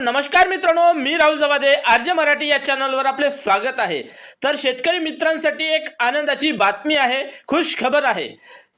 नमस्कार मित्रांनो मी राहुल जवादे आर्य मराठी या चॅनलवर आपले स्वागत आहे. तर शेतकरी मित्रांसाठी एक आनंदाची बातमी आहे खुश खबर आहे.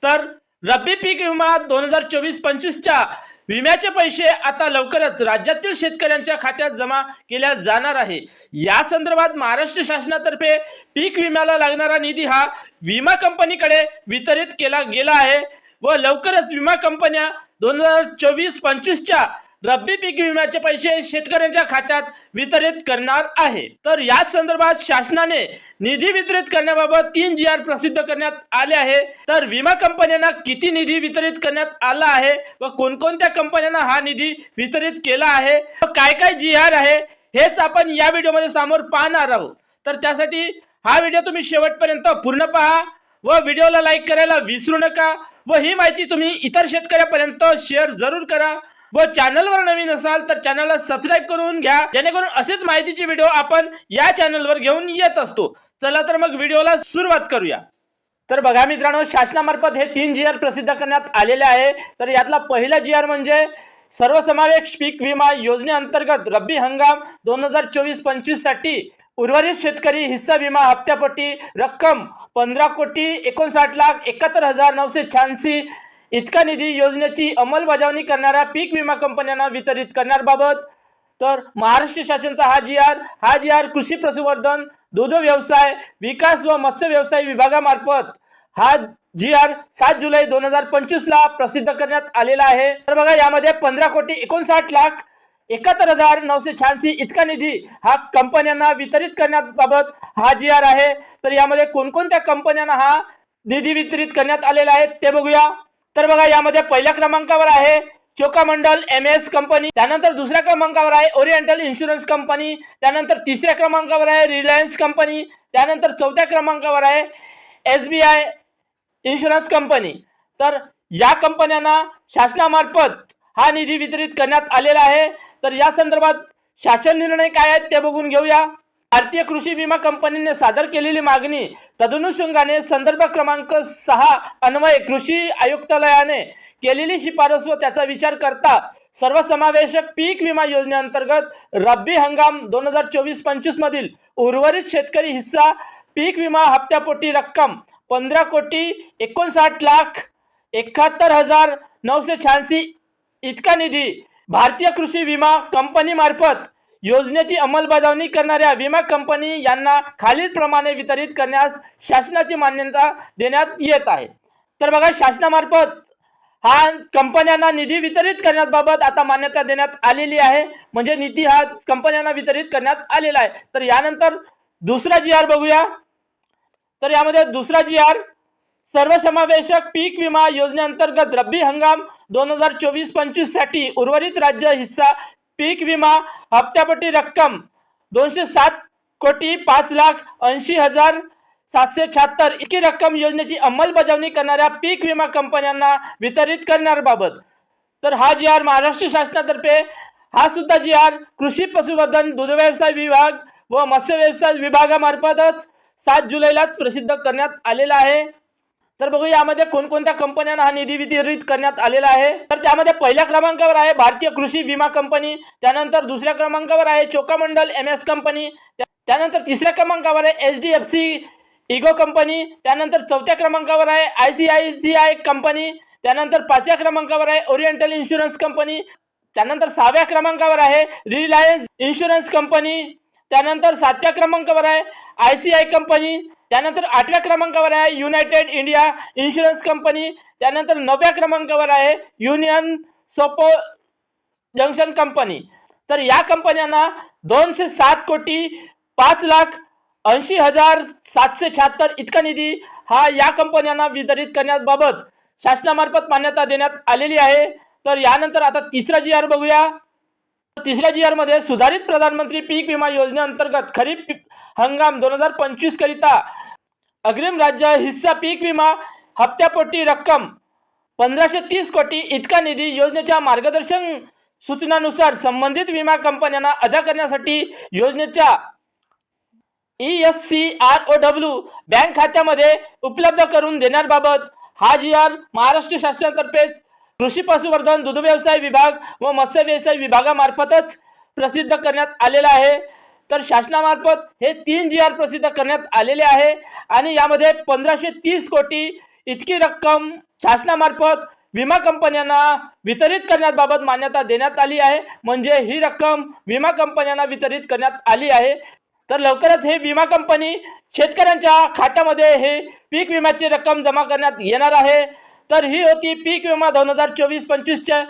तर रब्बी पीक विमा दोन हजार चोवीस पंचवीसच्या विम्याचे पैसे आता लवकरच राज्यातील शेतकऱ्यांच्या खात्यात जमा केल्या जाणार आहे. या संदर्भात महाराष्ट्र शासनातर्फे पीक विम्याला लागणारा निधी हा विमा कंपनीकडे वितरित केला गेला आहे व लवकरच विमा कंपन्या दोन हजार चोवीस पंचवीसच्या रब्बी पीक विम्याचे पैसे शेतकऱ्यांच्या खात्यात वितरित करणार आहे. तर याच संदर्भात शासनाने निधी वितरित करण्याबाबत तीन जी आर प्रसिद्ध करण्यात आले आहे. तर विमा कंपन्यांना किती निधी वितरित करण्यात आला आहे व कोणकोणत्या कंपन्यांना हा निधी वितरित केला आहे? व काय काय जी आर आहे? हेच आपण या व्हिडिओमध्ये समोर पाहणार आहोत. तर त्यासाठी हा व्हिडिओ तुम्ही शेवटपर्यंत पूर्ण पहा व व्हिडिओला लाईक करायला विसरू नका व ही माहिती तुम्ही इतर शेतकऱ्यापर्यंत शेअर जरूर करा. व चॅनलवर नवीन असाल तर चॅनलला सबस्क्राईब करून घ्या. जेणेकरून असेच माहितीचे व्हिडिओ आपण या चॅनलवर घेऊन येत असतो. चला तर मग व्हिडिओला सुरुवात करूया. तर बघा मित्रांनो शासनामार्फत हे तीन जी आर प्रसिद्ध करण्यात आलेले आहे. तर यातला पहिला जी आर म्हणजे सर्वसमावेश पीक विमा योजनेअंतर्गत रब्बी हंगाम दोन हजार चोवीस पंचवीससाठी उर्वरित शेतकरी हिस्सा विमा हप्त्यापट्टी रक्कम पंधरा कोटी एकोणसाठ लाख एकाहत्तर हजार नऊशे शहाऐंशी इतका निधी योजनेची अंमलबजावणी करणाऱ्या पीक विमा कंपन्यांना वितरित करण्याबाबत. तर महाराष्ट्र शासनाचा हा जी आर हा जी आर कृषी पशुवर्धन दूध व्यवसाय विकास व मत्स्य व्यवसाय विभागामार्फत हा जी आर सात जुलै दोन हजार पंचवीसला प्रसिद्ध करण्यात आलेला आहे. तर बघा यामध्ये पंधरा कोटी एकोणसाठ लाख एकाहत्तर हजार नऊशे शहाऐंशी इतका निधी हा कंपन्यांना वितरित करण्याबाबत हा जी आर आहे. तर यामध्ये कोणकोणत्या कंपन्यांना हा निधी वितरित करण्यात आलेला आहे ते बघूया. तर बघा यामध्ये पहिल्या क्रमांकावर आहे Cholamandalam M S company त्यानंतर दुसऱ्या क्रमांकावर आहे ओरिएंटल इन्शुरन्स कंपनी त्यानंतर तिसऱ्या क्रमांकावर आहे रिलायन्स कंपनी त्यानंतर चौथ्या क्रमांकावर आहे S B I insurance company. तर या कंपन्यांना शासनामार्फत हा निधी वितरित करण्यात आलेला आहे. तर या संदर्भात शासन निर्णय काय आहेत ते बघून घेऊया. भारतीय कृषी विमा कंपनीने सादर केलेली मागणी तदनुषंगाने संदर्भ क्रमांक सहा अन्वये कृषी आयुक्तालयाने केलेली शिफारस व त्याचा विचार करता सर्वसमावेशक पीक विमा योजनेअंतर्गत रब्बी हंगाम दोन हजार चोवीस पंचवीस मधील उर्वरित शेतकरी हिस्सा पीक विमा हप्त्यापोटी रक्कम पंधरा कोटी एकोणसाठ लाख एकाहत्तर हजार नऊशे शहाऐंशी इतका निधी भारतीय कृषी विमा कंपनीमार्फत योजनेची अंमलबजावणी करणाऱ्या विमा कंपनी यांना खालीलप्रमाणे वितरित करण्यास शासनाची मान्यता देण्यात येत आहे. तर बघा शासनामार्फत हा कंपन्यांना निधी वितरित करण्याबाबत आता मान्यता देण्यात आलेली आहे. म्हणजे निधी हा कंपन्यांना वितरित करण्यात आलेला आहे. तर यानंतर दुसरा जी आर बघूया. तर यामध्ये दुसरा जी आर सर्वसमावेशक पीक विमा योजनेअंतर्गत रब्बी हंगाम दोन हजार चोवीस पंचवीससाठी उर्वरित राज्य हिस्सा पीक विमा हप्त्यापट्टी रक्कम दोनशे सात कोटी पाच लाख ऐंशी हजार सातशे शहात्तर. इतकी रक्कम योजनेची अंमलबजावणी करणाऱ्या पीक विमा कंपन्यांना वितरित करण्याबाबत. तर हा जी आर महाराष्ट्र शासनातर्फे हा सुद्धा जी आर कृषी पशुवर्धन दुधव्यवसाय विभाग व मत्स्य व्यवसाय विभागामार्फतच सात जुलैलाच प्रसिद्ध करण्यात आलेला आहे. तर बघू यामध्ये कोणकोणत्या कंपन्यांना हा निधी वितरित करण्यात आलेला आहे? तर त्यामध्ये पहिल्या क्रमांकावर आहे भारतीय कृषी विमा कंपनी त्यानंतर दुसऱ्या क्रमांकावर आहे चोकामंडल एम एस कंपनी त्या- त्यानंतर तिसऱ्या क्रमांकावर आहे H D F C Ergo company त्यानंतर चौथ्या क्रमांकावर आहे I C I C I company त्यानंतर पाचव्या क्रमांकावर आहे ओरिएंटल इन्शुरन्स कंपनी त्यानंतर सहाव्या क्रमांकावर आहे रिलायन्स इन्शुरन्स कंपनी त्यानंतर सातव्या क्रमांकावर आहे आय सी आय कंपनी त्यानंतर आठव्या क्रमांकावर आहे युनायटेड इंडिया इन्शुरन्स कंपनी. त्यानंतर नवव्या क्रमांकावर आहे युनियन सोपो जंक्शन कंपनी. तर या कंपन्यांना दोनशे सात कोटी पाच लाख ऐंशी हजार सातशे शहात्तर इतका निधी हा या कंपन्यांना वितरित करण्याबाबत शासनामार्फत मान्यता देण्यात आलेली आहे. तर यानंतर आता तिसरा जी आर बघूया. तिसऱ्या जी आरमध्ये सुधारित प्रधानमंत्री पीक विमा योजनेअंतर्गत खरीप पीक हंगाम दोन हजार पंचवीस करिता अग्रिम राज्य हिस्सा पीक विमा हप्त्यापोटी रक्कम पंधराशे तीस कोटी इतका निधी योजनेच्या मार्गदर्शन सूचनानुसार संबंधित विमा कंपन्यांना अदा करण्यासाठी योजनेच्या E S C R O W bank खात्यामध्ये उपलब्ध करून देण्याबाबत हा जी आर महाराष्ट्र शासनातर्फे कृषी पशुवर्धन दुग्ध व्यवसाय विभाग व मत्स्य व्यवसाय विभागामार्फतच प्रसिद्ध करण्यात आलेला आहे. तर शासनामार्फत हे तीन जी आर प्रसिद्ध करण्यात आलेले आहे. आणि यामध्ये पंधराशे तीस कोटी इतकी रक्कम शासनामार्फत विमा कंपन्यांना वितरित करण्याबाबत मान्यता देण्यात आली आहे. म्हणजे ही रक्कम विमा कंपन्यांना वितरित करण्यात आली आहे. तर लवकरच हे विमा कंपनी शेतकऱ्यांच्या खात्यामध्ये हे पीक विम्याची रक्कम जमा करण्यात येणार आहे. तर ही होती पीक विमा दोन हजार चोवीस पंचवीसच्या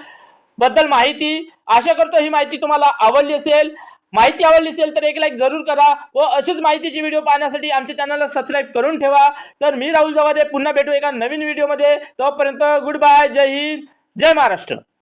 बद्दल माहिती. आशा करतो ही माहिती तुम्हाला आवडली असेल. माहिती आवडली असेल तर एक लाईक जरूर करा व अशीच माहितीची व्हिडिओ पाहण्यासाठी आमच्या चॅनलला सबस्क्राईब करून ठेवा. तर मी राहुल जवादे पुन्हा भेटू एका नवीन व्हिडिओमध्ये तोपर्यंत गुड बाय जय हिंद जय महाराष्ट्र.